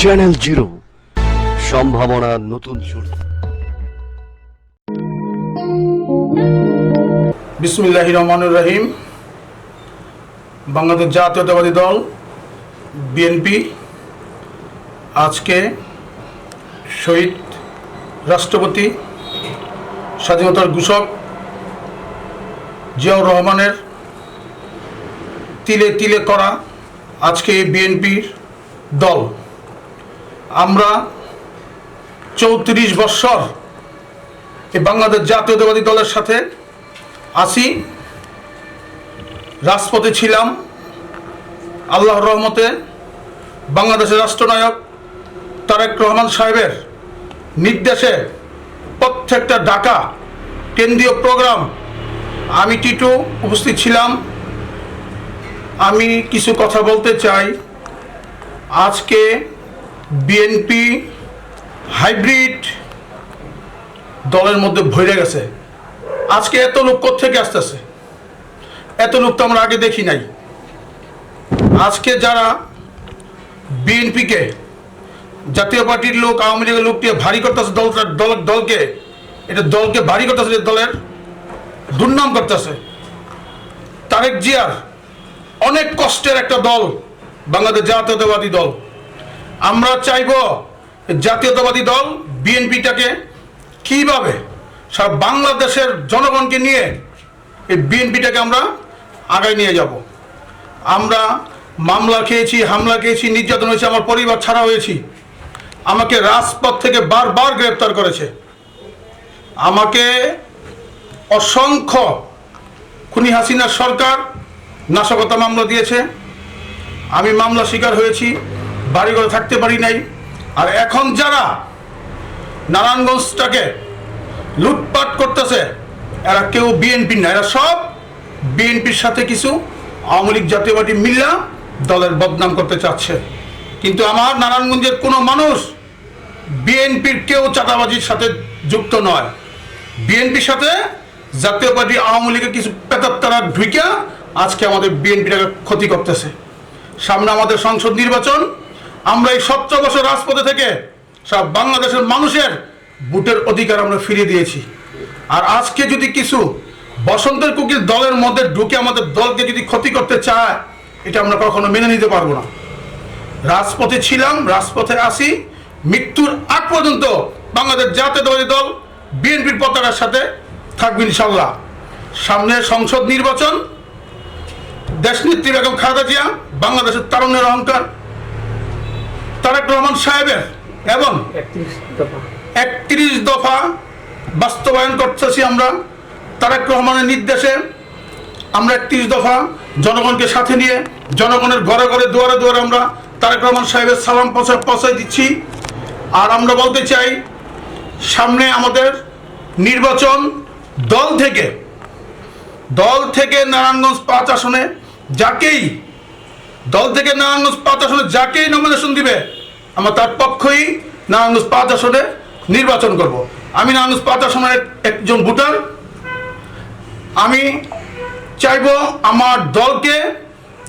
Channel zero সম্ভাবনার নতুন শুরু। বিসমিল্লাহ রহমানুর রহিম। বাংলাদেশ জাতীয়তাবাদী দল, বিএনপি, আজকে শহীদ রাষ্ট্রপতি, স্বাধীনতার ঘোষক জিয়াউর রহমানের তিলে তিলে করা আজকে বিএনপির দল। আমরা চৌত্রিশ বৎসর এই বাংলাদেশ জাতীয়তাবাদী দলের সাথে আসি রাজপথে ছিলাম। আল্লাহর রহমতে বাংলাদেশের রাষ্ট্রনায়ক তারেক রহমান সাহেবের নির্দেশে প্রত্যেকটা ডাকা কেন্দ্রীয় প্রোগ্রাম, আমি টিটু উপস্থিত ছিলাম। আমি কিছু কথা বলতে চাই। আজকে বিএনপি হাইব্রিড দলের মধ্যে ভরে গেছে। আজকে এত লোক থেকে আসতেছে? এত লোক তো আমরা আগে দেখি নাই। আজকে যারা বিএনপিকে জাতীয় পার্টির লোক, আওয়ামী লীগের লোককে ভারী করতেছে দলটা দল দলকে, এটা দলকে ভারী করতেছে দলের দুর্নাম করতেছে। তারেক জিয়ার অনেক কষ্টের একটা দল, বাংলাদেশ জাতীয়তাবাদী দল। আমরা চাইব জাতীয়তাবাদী দল, বিএনপিটাকে কীভাবে সারা বাংলাদেশের জনগণকে নিয়ে এই বিএনপিটাকে আমরা আগায় নিয়ে যাব। আমরা মামলা খেয়েছি, হামলা খেয়েছি, নির্যাতন হয়েছে, আমার পরিবার ছাড়া হয়েছি। আমাকে রাজপথ থেকে বারবার গ্রেপ্তার করেছে। আমাকে অসংখ্য খুনি হাসিনার সরকার নাশকতা মামলা দিয়েছে। আমি মামলা শিকার হয়েছি। বাড়ি ঘরে থাকতে পারি নাই। আর এখন যারা নারায়ণগঞ্জটাকে লুটপাট করতেছে, এরা কেউ বিএনপি না, এরা সব বিএনপির সাথে কিছু আওয়ামী লীগ জাতীয় পার্টি মিল্লা দলের বদনাম করতে চাচ্ছে। কিন্তু আমার নারায়ণগঞ্জের কোনো মানুষ বিএনপির কেউ চাঁদাবাজির সাথে যুক্ত নয়। বিএনপির সাথে জাতীয় পার্টি আওয়ামী লীগের কিছু পেতাত্তারা ঢুইকা আজকে আমাদের বিএনপিটাকে ক্ষতি করতেছে। সামনে আমাদের সংসদ নির্বাচন আমরা এই সতেরো বছর রাজপথে থেকে সব বাংলাদেশের মানুষের ভোটের অধিকার আমরা ফিরিয়ে দিয়েছি। আর আজকে যদি কিছু বসন্তের কুকির দলের মধ্যে ঢুকে আমাদের দলকে যদি ক্ষতি করতে চায়, এটা আমরা কখনো মেনে নিতে পারব না। রাজপথে ছিলাম, রাজপথে আসি মৃত্যুর আগ পর্যন্ত বাংলাদেশ জাতীয়তাবাদী দল বিএনপির পতাকার সাথে থাকবে ইনশাল্লাহ সামনে সংসদ নির্বাচন, দেশনেত্রী বেগম খালেদা জিয়া, বাংলাদেশের তারুণ্যের অহংকার তারেক রহমান সাহেবের এবং একত্রিশ দফা। বাস্তবায়ন করতেছি আমরা। তারেক রহমানের নির্দেশে আমরা একত্রিশ দফা জনগণকে সাথে নিয়ে জনগণের ঘরে ঘরে দুয়ারে দুয়ারে আমরা তারেক রহমান সাহেবের সালাম পৌঁছায় পৌঁছাই দিচ্ছি। আর আমরা বলতে চাই সামনে আমাদের নির্বাচন দল থেকে দল থেকে নারায়ণগঞ্জ পাঁচ আসনে যাকেই দল থেকে নারায়ণগঞ্জ পাঁচ আসনে যাকেই নমিনেশন দিবে আমরা তার পক্ষই নারায়ণগঞ্জ পাঁচ আসনে নির্বাচন করব। আমি নারায়ণগঞ্জ পাঁচ আসনের একজন ভোটার। আমি চাইব আমার দলকে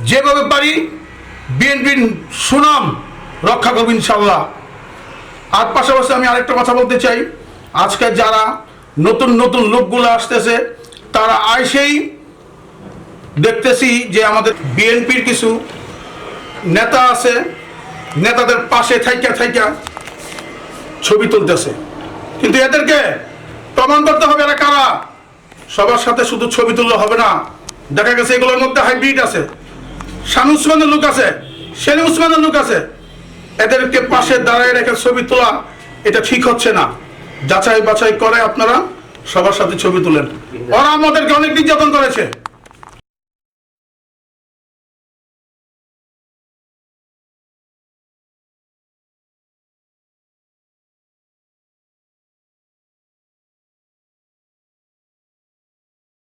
যেভাবে পারি বিএনপির সুনাম রক্ষা করব ইনশাল্লাহ আর পাশাপাশি আমি আরেকটা কথা বলতে চাই। আজকে যারা নতুন নতুন লোকগুলো আসতেছে, তারা আইসেই দেখতেছি যে আমাদের বিএনপির কিছু নেতা আছে। নেতাদের পাশে থাইকা থাইকা ছবি তুলতেছে। কিন্তু এদেরকে প্রমাণ করতে হবে এরা কারা? সবার সাথে শুধু ছবি তুললে হবে না। দেখা গেছে এগুলোর মধ্যে হাইব্রিড আছে। শানু উসমানের লোক আছে শেন উসমানের লোক আছে। এদেরকে পাশে দাঁড়ায় রেখে ছবি তোলা, এটা ঠিক হচ্ছে না। যাচাই বাছাই করে আপনারা সবার সাথে ছবি তুলেন। ওরা আমাদেরকে অনেক নির্যাতন করেছে।